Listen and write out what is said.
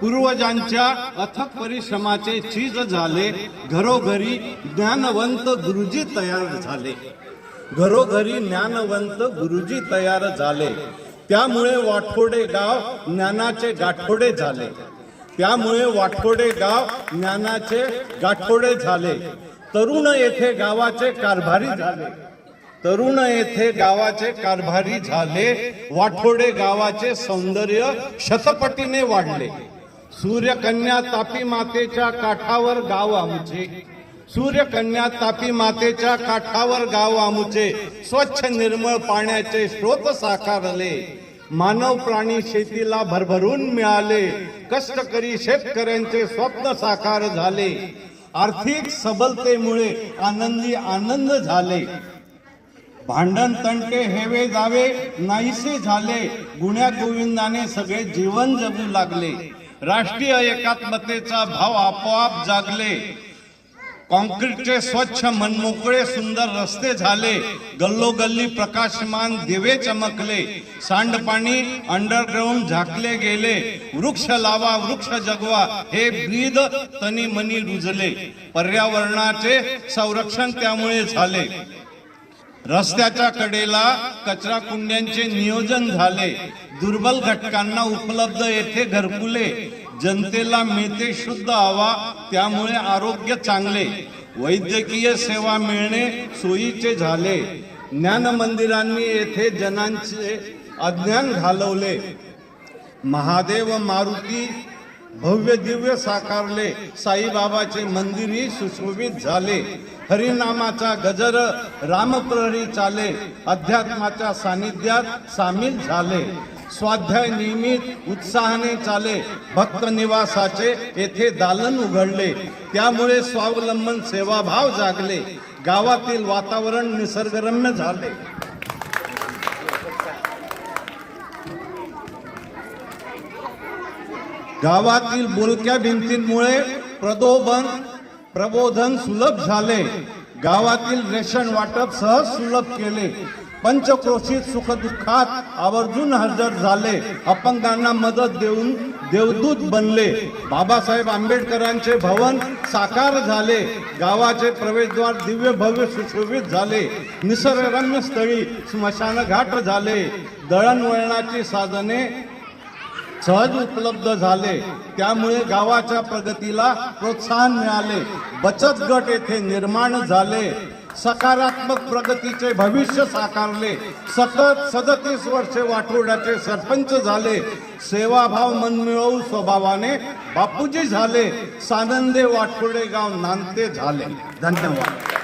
पूर्वजांच्या अथक परिश्रमाचे चीज झाले. घरोघरी ज्ञानवंत गुरुजी तयार झाले. घरोघरी ज्ञानवंत गुरुजी तयार झाले. त्यामुळे वाठोडे गाव ज्ञानाचे गाठोडे झाले. त्यामुळे वाठोडे गाव ज्ञानाचे गाठोडे झाले. तरुण येथे गावाचे कारभारी झाले. तरुण येथे गावाचे कारभारी झाले. वाठोडे गावाचे सौंदर्य शतपटीने वाढले. सूर्यकन्या तापी मातेच्या काठावर गाव आमचे. सूर्यकन्या तापी मातेच्या काठावर गाव आमुचे. स्वच्छ निर्मळ पाण्याचे स्रोत साकारले. मानव प्राणी शेतीला भरभरून मिळाले. कष्टकरी शेतकऱ्यांचे स्वप्न साकार झाले. आर्थिक सबलतेमुळे आनंदी आनंद झाले. भांडण तंटे हेवे जावे नाहीसे झाले. गुण्या गोविंदाने सगळे जीवन जगू लागले. राष्ट्रीय एकात्मतेचा भाव आपोआप जागले. कॉन्क्रीटचे स्वच्छ मनमोकळे सुंदर रस्ते झाले. गल्लोगल्ली प्रकाशमान दिवे चमकले. सांडपाणी अंडरग्राऊंड झाकले गेले. वृक्ष लावा वृक्ष जगवा हे ब्रीद तनी मनी रुजले. पर्यावरणाचे संरक्षण त्यामुळे झाले. रस्त्याच्या कडेला कचरा कुंड्यांचे नियोजन झाले. दुर्बल घटकांना उपलब्ध येथे घरकुले. जनतेला मिळते शुद्ध हवा त्यामुळे आरोग्य चांगले. वैद्यकीय सेवा मिळणे सोयीचे झाले. ज्ञान मंदिरांनी येथे जनांचे अज्ञान घालवले. महादेव मारुती भव्य दिव्य साकारले. साईबाबाचे मंदिरही सुशोभित झाले. हरिनामाचा गजर रामप्रहरी चाले अध्यात्माच्या सानिध्यात सामील झाले. स्वाध्याय नियमित उत्साहाने चाले भक्त निवासाचे येथे दालन उघडले. त्यामुळे स्वावलंबन सेवाभाव जागले. गावातील वातावरण निसर्गरम्य झाले. गावातील बोलक्या भिंतींमुळे प्रदोबन प्रबोधन सुलभ झाले. गावातील रेशन वाटप सहज सुलभ केले. पंचक्रोशीत सुखदुःखात आवर्जून हजर झाले. अपंगांना मदत देऊन देवदूत बनले. बाबासाहेब आंबेडकरांचे भवन साकार झाले. गावाचे प्रवेशद्वार दिव्य भव्य सुशोभित झाले. निसर्गरम्य स्थळी स्मशानघाट झाले. दळणवळणाची साधने सहज उपलब्ध झाले. त्यामुळे गावाच्या प्रगतीला प्रोत्साहन मिळाले. बचत गट येथे निर्माण झाले. सकारात्मक प्रगतीचे भविष्य साकारले. सतत सदतीस वर्षे वाठोड्याचे सरपंच झाले. सेवाभाव मनमिळवू स्वभावाने बापूजी झाले. सानंदे वाठोडे गाव नांदते झाले. धन्यवाद.